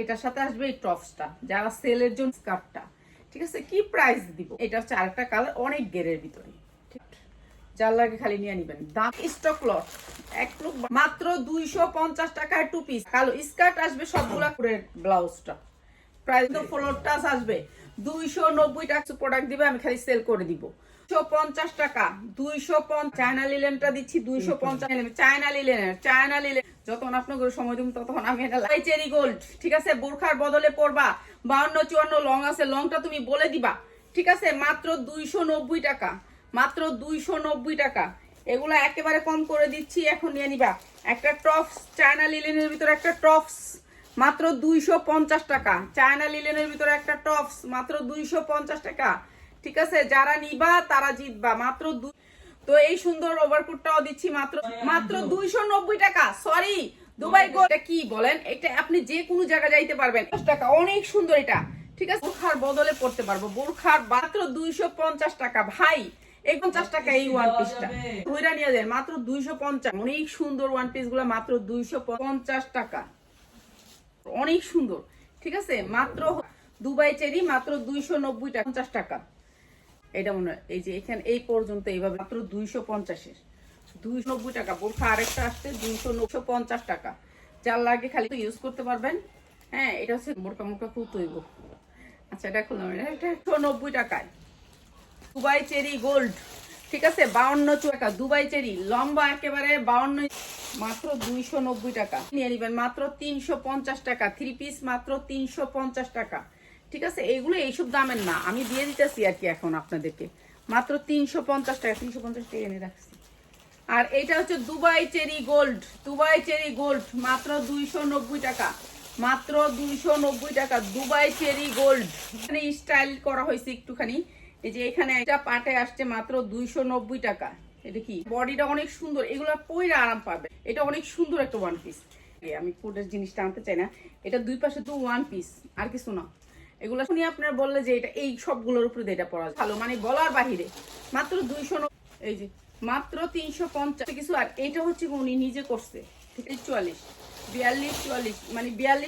এটার সাথে আসবে এই টপসটা, যারা সেলের জন্য স্কার্টটা। ঠিক আছে? কি প্রাইস দিব? এটা হচ্ছে আরেকটা কালার অনেক গেরের ভিতরে। যার লাগে খালি নিয়ে নিবেন। দাম স্টক লট এক লোক মাত্র দুইশো পঞ্চাশ টাকায় টু পিস কালো স্কার্ট আসবে সবগুলা করে ব্লাউজটা। প্রাইস তো ফ্লোর টাচ আসবে। দুইশো নব্বই টাকা প্রোডাক্ট দিবে, আমি খালি সেল করে দিব। পঞ্চাশ টাকা। দুইশো চায়না লিলেনটা দিচ্ছি, দুইশো পঞ্চাশ চায়না লিলেনের চায়না লিলেন যখন আপনাকে সময় দিব তখন আমি এটা লাই চেরি গোল্ড, ঠিক আছে? বোরখার বদলে পড়বা বাউন্ন চুয়ান্ন লং আছে লংটা তুমি বলে দিবা। ঠিক আছে? মাত্র দুইশো নব্বই টাকা। মাত্র দুইশো নব্বই টাকা। এগুলো একেবারে কম করে দিচ্ছি, এখন নিয়ে নিবা। একটা টপস, চায়না লিলেনের ভিতরে একটা টপস, মাত্র দুইশো পঞ্চাশ টাকা। চায়না লিলেনের ভিতরে একটা টপস, মাত্র দুইশো পঞ্চাশ টাকা। ঠিক আছে? যারা নিবা, তারা জিতবা। মাত্র দুই তো এই সুন্দর ওভারকোটটাও দিচ্ছি মাত্র মাত্র দুইশো নব্বই টাকা সরি দুবাই গো এটা কি বলেন? এটা আপনি যে কোনো জায়গায় যাইতে পারবেন। দশ টাকা অনেক সুন্দর এটা। ঠিক আছে? বোরখার বদলে পড়তে পারব। বোরখার মাত্র দুইশো পঞ্চাশ টাকা ভাই। এই পঞ্চাশ টাকা এই ওয়ান পিসটা ধৈরা নিয়ে যায় মাত্র দুইশো পঞ্চাশ। অনেক সুন্দর ওয়ান পিসগুলা মাত্র দুইশো পঞ্চাশ টাকা। অনেক সুন্দর। ঠিক আছে? মাত্র দুবাই চেরি মাত্র দুইশো নব্বই টাকা পঞ্চাশ টাকা। এটা মনে হয়, এই যে এখানে এই পর্যন্ত এইভাবে, মাত্র দুইশো পঞ্চাশের। দুইশো নব্বই টাকা, বোরখা আরেকটা আসছে, দুইশো নশো পঞ্চাশ টাকা। যার লাগে খালি তো ইউজ করতে পারবেন। হ্যাঁ এটা হচ্ছে মোরকা মোরকা খুব তৈব। আচ্ছা এটা খুললাম, এটা এটা একশো নব্বই টাকায়। দুবাই চেরি গোল্ড, ঠিক আছে? বাউন্ন টাকা দুবাই চেরি, লম্বা একেবারে বাউন্ন মাত্র দুইশো নব্বই টাকা। নিয়ে নিবেন মাত্র তিনশো পঞ্চাশ টাকা থ্রি পিস মাত্র তিনশো পঞ্চাশ টাকা। ঠিক আছে? এইগুলো এইসব দামের না। আমি দিয়ে দিতেছি আর কি এখন আপনাদেরকে। মাত্র তিনশো পঞ্চাশ টাকা, তিনশো পঞ্চাশ টাকা এনে রাখছি। আর এটা হচ্ছে Dubai cherry gold. Dubai cherry gold, মাত্র দুইশো নব্বই টাকা। মাত্র দুইশো নব্বই টাকা, দুবাই চেরি গোল্ড। এখানে স্টাইল করা হয়েছে একটুখানি। এই যে এখানে একটা পাটে আসছে মাত্র দুইশো নব্বই টাকা। এটা কি? বডিটা অনেক সুন্দর। এগুলো পইরা আরাম পাবে। এটা অনেক সুন্দর একটা ওয়ান পিস আমি ফুডের জিনিসটা আনতে চাই না। এটা দুই পাশে তো ওয়ান পিস আর কিছু না। এগুলো শুনি আপনার বললে যে এটা এই সবগুলোর উপরে এটা পড়া ভালো মানে বলার বাহিরে। মাত্র দুইশো নব্বই এই যে, মাত্র তিনশো পঞ্চাশ কিছু আর এটা হচ্ছে উনি নিজে করছে চুয়াল্লিশ, বিয়াল্লিশ, চুয়াল্লিশ মানে বিয়াল্লিশ